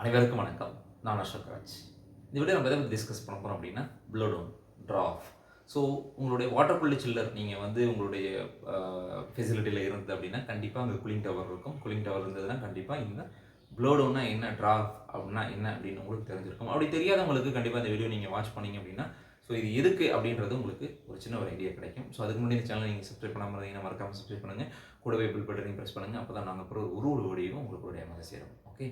அனைவருக்கும் வணக்கம். நான் அசோக் ராஜ். இந்த வீடியோ நம்ம எதை பற்றி டிஸ்கஸ் பண்ண போகிறோம் அப்படின்னா ப்ளோடவுன் ட்ரா ஆஃப் ஸோ உங்களுடைய வாட்டர் புள்ளி சில்லர் நீங்கள் வந்து உங்களுடைய ஃபெசிலிட்டியில் இருந்தது அப்படின்னா கண்டிப்பாக அங்கே கூலிங் டவர் இருக்கும். கூலிங் டவர் இருந்ததுன்னா கண்டிப்பாக இந்த ப்ளோடோன்னா என்ன ட்ராஃப் அப்படின்னா என்ன அப்படின்னு உங்களுக்கு தெரிஞ்சிருக்கும். அப்படி தெரியாதவங்களுக்கு கண்டிப்பாக இந்த வீடியோ நீங்கள் வாட்ச் பண்ணீங்க அப்படின்னா ஸோ இது எதுக்கு அப்படின்றது உங்களுக்கு ஒரு சின்ன ஒரு ஐடியா கிடைக்கும். ஸோ அதுக்கு முன்னாடி இந்த சேனல் நீங்கள் சப்ஸ்கிரைப் பண்ணாமல் இருந்தீங்கன்னா மறக்காமல் சப்ஸ்கிரைப் பண்ணுங்கள் கூடவே பில் பட்டனையும் ப்ரெஸ் பண்ணுங்கள் அப்போ தான் நாங்கள் அப்புறம் ஒரு ஒரு வீடியோவும் உங்களுக்கு மாதிரி சேரும். ஓகே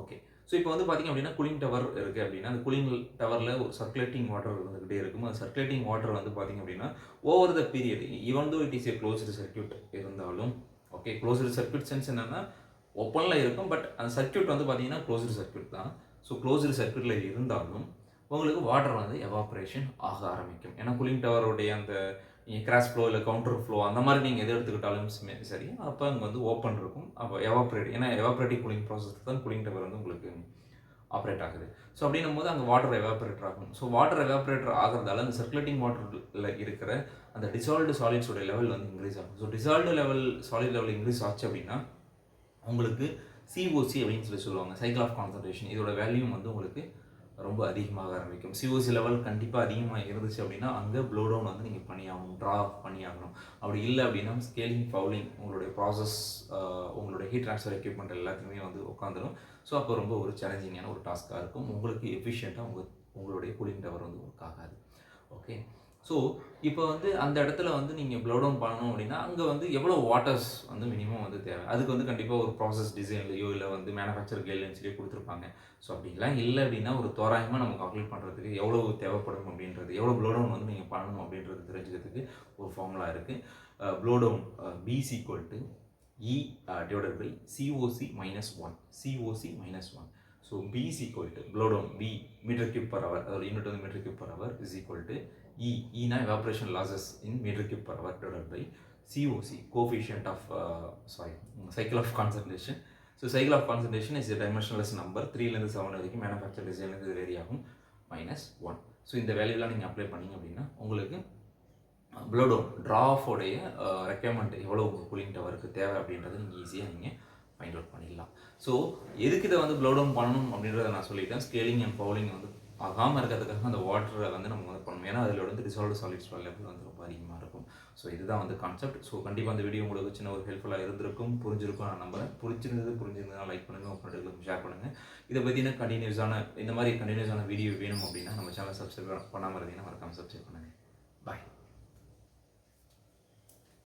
ஓகே ஸோ இப்போ வந்து பார்த்திங்க அப்படின்னா கூலிங் டவர் இருக்குது அப்படின்னா அந்த கூலிங் டவரில் ஒரு சர்க்குலேட்டிங் வாட்டர் இருந்துகிட்டே இருக்கும். அந்த சர்க்குலேட்டிங் வாட்டர் வந்து பார்த்தீங்க அப்படின்னா over the period even though it is a closed circuit இருந்தாலும் ஓகே க்ளோஸ்டு சர்க்யூட் சென்ஸ் என்னென்னா ஓப்பனில் இருக்கும் பட் அந்த சர்க்யூட் வந்து பார்த்தீங்கன்னா க்ளோஸ்டு சர்க்யூட் தான். ஸோ க்ளோஸ்டு சர்க்யூட்டில் இருந்தாலும் உங்களுக்கு வாட்டர் வந்து எவாப்ரேஷன் ஆக ஆரம்பிக்கும். ஏன்னா கூலிங் டவருடைய அந்த கிராஸ் ஃப்ளோ இல்லை கவுண்டர் ஃப்ளோ அந்த மாதிரி நீங்கள் எது எடுத்துக்கிட்டாலும் சரி- சரி. அப்போ அங்கே வந்து ஓப்பன் இருக்கும். அப்போ எவாப்ரேட் ஏன்னா எவாப்ரேட்டிவ் கூலிங் ப்ராசஸ் தான் கூலிங் டவர் வந்து உங்களுக்கு ஆப்ரேட் ஆகுது. ஸோ அப்படின்னும் போது அங்கே வாட்டர் எவாப்ரேட்டர் ஆகும். ஸோ வாட்டர் எவாப்ரேட்டர் ஆகிறதால அந்த சர்க்குலேட்டிங் வாட்டரில் இருக்கிற அந்த டிசால்வ்டு சாலிட்ஸோட லெவல் வந்து இன்க்ரீஸ் ஆகும். So dissolved level solid level increase ஆச்சு அப்படின்னா உங்களுக்கு சிஓசி அப்படின்னு சொல்லி சொல்லுவாங்க. சைக்கிள் ஆஃப் கான்சன்ட்ரேஷன் இதோட வேல்யூம் வந்து உங்களுக்கு ரொம்ப அதிகமாக ஆரம்பிக்கும். சிஓசி லெவல் கண்டிப்பாக அதிகமாக இருந்துச்சு அப்படின்னா அங்கே ப்ளோ டவுன் வந்து நீங்கள் பண்ணியாகணும் ட்ரா பண்ணியாகணும். அப்படி இல்லை அப்படின்னா ஸ்கேலிங் ஃபவுலிங் உங்களுடைய ப்ராசஸ் உங்களுடைய ஹீட் ட்ரான்ஸ்ஃபர் எக்யூப்மெண்ட் எல்லாத்தையுமே வந்து உட்காந்துரும் ஸோ அப்போ ரொம்ப ஒரு சேலஞ்சிங்கான ஒரு டாஸ்க்காக இருக்கும். உங்களுக்கு எஃபிஷியண்ட்டாக உங்கள் உங்களுடைய கூலிங் டவர் வந்து ஒர்க் ஆகாது. ஓகே ஸோ இப்போ வந்து அந்த இடத்துல வந்து நீங்கள் ப்ளோ டவுன் பண்ணணும் அப்படின்னா அங்கே வந்து எவ்வளோ வாட்டர்ஸ் வந்து மினிமம் வந்து தேவை? அதுக்கு வந்து கண்டிப்பாக ஒரு ப்ராசஸ் டிசைன்லையோ இல்லை வந்து மேனுஃபேக்சர் கைட்லைன்ஸ்லேயோ கொடுத்துருப்பாங்க. ஸோ அப்படிலாம் இல்லை அப்படின்னா ஒரு தோராயமாக நம்ம கால்குலேட் பண்ணுறதுக்கு எவ்வளோ தேவைப்படும் அப்படின்றது எவ்வளோ ப்ளோ டவுன் வந்து நீங்கள் பண்ணணும் அப்படின்றது தெரிஞ்சுக்கிறதுக்கு ஒரு ஃபார்முலா இருக்குது blowdown B is equal to E divided by COC minus one COC minus one so B is equal to blowdown B meter cube per hour அதோட யூனிட் வந்து meter cube per hour is equal to E இனா evaporation losses in meter cube per hour divide by COC coefficient of sorry cycle of concentration so cycle of concentration is dimensionless number த்ரீலேருந்து seven வரைக்கும் manufacture டிசைன்லேருந்து இது vary ஆகும். Minus one so இந்த வேல்யூலாம் நீங்கள் apply பண்ணீங்க அப்படின்னா உங்களுக்கு ப்ளோடோன் ட்ராஃபோடைய requirement எவ்வளோ உங்கள் கூலிங் டவருக்கு தேவை அப்படின்றது நீங்கள் ஈஸியாக நீங்கள் ஃபைண்ட் அவுட் பண்ணிடலாம். ஸோ எதுக்கு இதை வந்து ப்ளோ டவுன் பண்ணணும் அப்படின்றத நான் சொல்லிட்டேன். ஸ்கேலிங் அண்ட் பவுலிங் வந்து ஆகாமல் இருக்கிறதுக்காக அந்த வாட்டரை வந்து நம்ம வந்து பண்ணணும். ஏன்னா அதில் வந்து ரிசால்வ் சாலிட்ஸ் லெவல் வந்து ரொம்ப அதிகமாக இருக்கும். ஸோ இதுதான் வந்து கான்செப்ட் ஸோ கண்டிப்பாக அந்த வீடியோ உங்களுக்கு சின்ன ஒரு ஹெல்ப்ஃபுல்லாக இருந்திருக்கும். புரிஞ்சிருக்கும் நான் நம்புறேன். புரிஞ்சிருந்தது புரிஞ்சிருந்ததுனா லைக் பண்ணுங்கள் உங்கள் ஃப்ரெண்டுகளுக்கு ஷேர் பண்ணுங்கள் இதை பற்றின கண்டினியூஸான இந்த மாதிரி கண்டினியூஸான வீடியோ வேணும் அப்படின்னா நம்ம சேனல் சப்ஸ்கிரைப் பண்ணாமல் இருந்தீங்கன்னா மறக்காமல் சப்ஸ்கிரைப் பண்ணுங்கள் பாய்